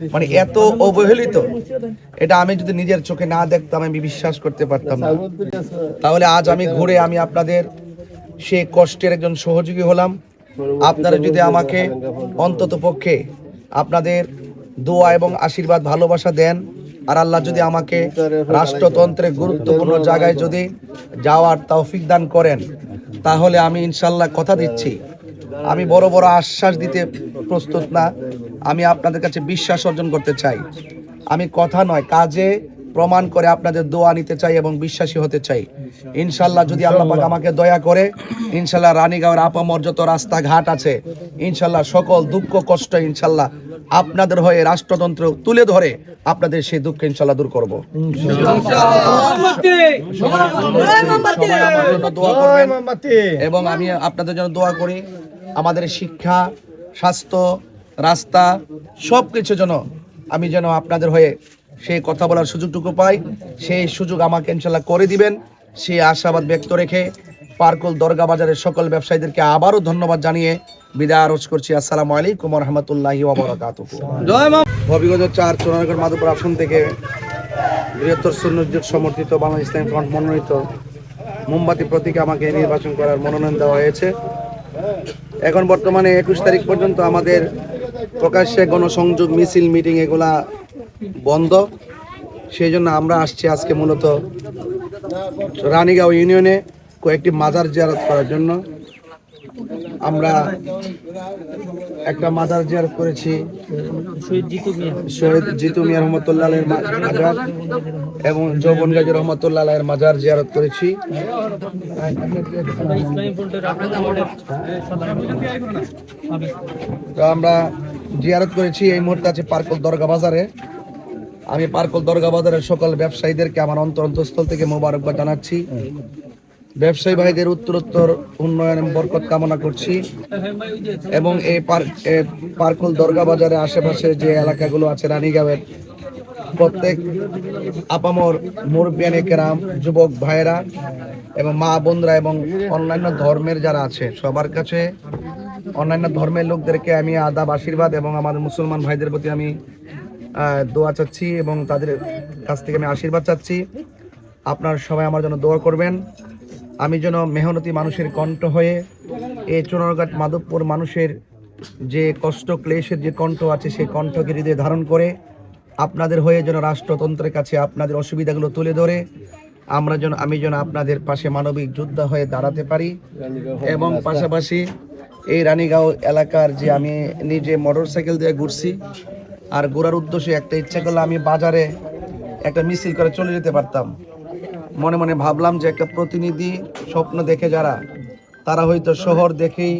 মানে এত অবহেলিত। এটা আমি যদি নিজের চোখে না দেখতাম, আমি বিশ্বাস করতে পারতাম না। তাহলে আজ আমি ঘুরে আমি আপনাদের সে কষ্টের একজন সহযোগী হলাম। আপনারা যদি আমাকে অন্তত পক্ষে আপনাদের দোয়া এবং আশীর্বাদ, ভালোবাসা দেন, আর আল্লাহ যদি আমাকে রাষ্ট্রতন্ত্রের গুরুত্বপূর্ণ জায়গায় যদি যাওয়ার তৌফিক দান করেন, তাহলে আমি ইনশাল্লাহ কথা দিচ্ছি। আমি বড় বড় আশ্বাস দিতে প্রস্তুত না। আমি আপনাদের কাছে বিশ্বাস অর্জন করতে চাই। আমি কথা নয় কাজে প্রমাণ করে আপনাদের দোয়া নিতে চাই এবং বিশ্বাসী হতে চাই। ইনশাল্লাহ যদি আল্লাহ পাক আমাকে দয়া করে ইনশাল্লাহ রানীগাঁওয়ের আপামর যত রাস্তাঘাট আছে। ইনশাল্লাহ সকল দুঃখ কষ্ট ইনশাল্লাহ আপনাদের হয়ে রাষ্ট্রতন্ত্র তুলে ধরে আপনাদের সেই দুঃখ ইনশাল্লাহ দূর করব। এবং আমি আপনাদের জন্য দোয়া করি। আমাদের শিক্ষা স্বাস্থ্য রাস্তা সব কিছু যেন আমি যেন আপনাদের হয়ে সেই কথা বলার সুযোগটুকু পাই। সেই সুযোগ আমাকে ইনশাল্লাহ করে দিবেন। সেই আশাবাদ ব্যক্ত রেখে পার্কুল দরগা বাজারের সকল ব্যবসায়ীদেরকে আবারও ধন্যবাদ জানিয়ে বিদায় আরজ করছি। আসসালামু আলাইকুম রহমতুল্লাহি হবিগঞ্জ চার চোরানগর মাধবপুর আসন থেকে বৃহত্তর সুন্নজোট সমর্থিত বাংলা ইসলামী ফ্রন্ট মনোনীত মোমবাতি প্রতীকে আমাকে নির্বাচন করার মনোনয়ন দেওয়া হয়েছে। এখন বর্তমানে একুশ তারিখ পর্যন্ত আমাদের প্রকাশ্যে গণসংযোগ, মিছিল মিটিং এগুলা বন্ধ। সেই জন্য আমরা আসছি আজকে মূলত রানীগাঁও ইউনিয়নে কয়েকটি মাজার জিয়ারত করার জন্য। আমরা একটা মাজার জিয়ারত করেছি, শহীদ জিতু মিয়া রহমতুল্লাহ মাজার এবং যৌবন গাজী রহমতুল্লাহ মাজার জিয়ারত করেছি। আমরা জিয়ারত করেছি এই মুহূর্তে আছে পার্কল দরগা বাজারে। আমি পার্কল দরগা বাজারের সকল ব্যবসায়ীদেরকে আমার অন্তর অন্তঃস্থল থেকে মোবারকবাদ জানাচ্ছি। ব্যবসায়ী ভাইদের উত্তরোত্তর, উন্নয়ন বরকত কামনা করছি। এবং এই পার্ক পার্কল দরগা বাজারের আশেপাশে যে এলাকাগুলো আছে, রানীগাঁওয়ের প্রত্যেক আপামর মুরব্বিয়ানে কেরাম, যুবক ভাইয়েরা এবং মা, বোনরা এবং অন্যান্য ধর্মের যারা আছে, সবার কাছে অন্যান্য ধর্মের লোকদেরকে আমি আদাব, আশীর্বাদ এবং আমাদের মুসলমান ভাইদের প্রতি আমি দোয়া চাচ্ছি এবং তাদের কাছ থেকে আমি আশীর্বাদ চাচ্ছি। আপনার সবাই আমার জন্য দোয়া করবেন। আমি যেন মেহনতি মানুষের কণ্ঠ হয়ে এই চুনারঘাট মাধবপুর মানুষের যে কষ্ট, ক্লেশের যে কণ্ঠ আছে, সেই কণ্ঠকে হৃদয়ে ধারণ করে আপনাদের হয়ে যেন রাষ্ট্রতন্ত্রের কাছে আপনাদের অসুবিধাগুলো তুলে ধরে আমরা যেন, আমি যেন আপনাদের পাশে মানবিক যোদ্ধা হয়ে দাঁড়াতে পারি। এবং পাশাপাশি এই রানীগাঁও এলাকার যে আমি নিজে মোটর সাইকেল দিয়ে ঘুরছি, আর ঘোরার উদ্দেশ্যে একটা ইচ্ছা করলে আমি বাজারে একটা মিছিল করে চলে যেতে পারতাম। মনে মনে ভাবলাম যে একটা প্রতিনিধি স্বপ্ন দেখে যারা, তারা হয়তো শহর দেখেই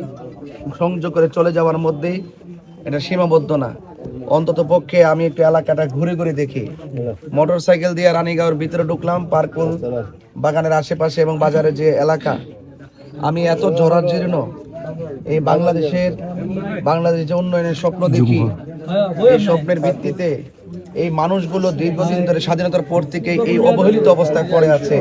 সংযোগ করে চলে যাওয়ার মধ্যেই এটা সীমাবদ্ধ না। অন্তত পক্ষে আমি একটু এলাকাটা ঘুরে ঘুরে দেখি। মোটর সাইকেল দিয়ে রানীগাঁওর ভিতরে ঢুকলাম পার্কুল বাগানের আশেপাশে এবং বাজারের যে এলাকা। আমি এত জরাজীর্ণ এই বাংলাদেশের বাংলাদেশ যে উন্নয়নের স্বপ্ন দেখি, এই স্বপ্নের ভিত্তিতে এই মানুষগুলো দীর্ঘদিন ধরে স্বাধীনতার পর থেকে এই অবহেলিত অবস্থায় পড়ে আছে।